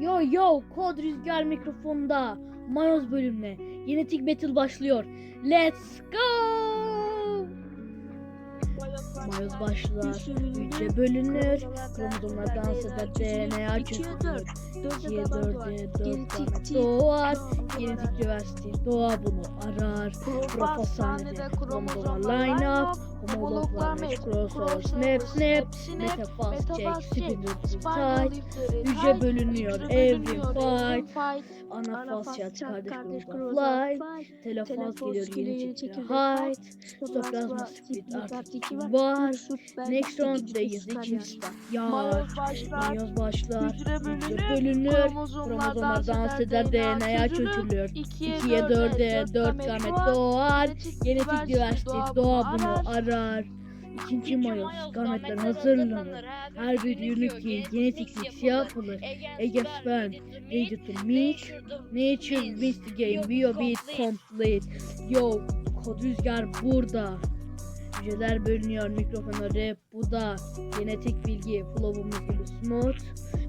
Yo yo kod rüzgar mikrofonda Mayoz bölümüne Genetik Battle başlıyor. Let's go! Mayoz başlar. Hücre bölünür. Kromozomlar dans eder. DNA çözülür. 2'ye 4'e 4 tane doğar. Genetik diversity doğa bunu arar. Propasanede kromozomlar line up. Homologlar mesh crossover snap snap. Metafaz check spindle tight. Hücre bölünüyor. Evrim fight. Anafasya kardeş grubunda flight. Telefaz geliyor yeni çekiyor height. Stoplazma speed artık iki var. Next round'dayız ikinci start. Yar. Mayoz başlar. Hücre bölünür. bölünür. Kromozomlar Kromozomlar dans eder. DNA çözülür. 2'ye 4'e 4 gamet doğar. Genetik diversity doğa bunu arar. İkinci mayoz gametler hazırlanır. Her bir unique genetik mix yapılır. Ege sperm ready to meet. Nature wins the game. Bio beat complete. Yo kod rüzgar burada. Hücreler bölünüyor. Mikrofona rap bu da. Genetik bilgi. Flow'umuz gibi smooth.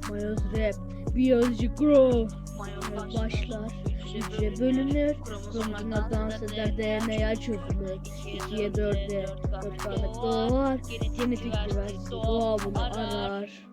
Mayoz rap. Biyoloji grow. Mayoz başlar. Hücre bölünür. Kromozomlar dans eder. DNA çözülür. 2'ye 4'e 4 tane doğar. Genetik diversity doğa bunu arar.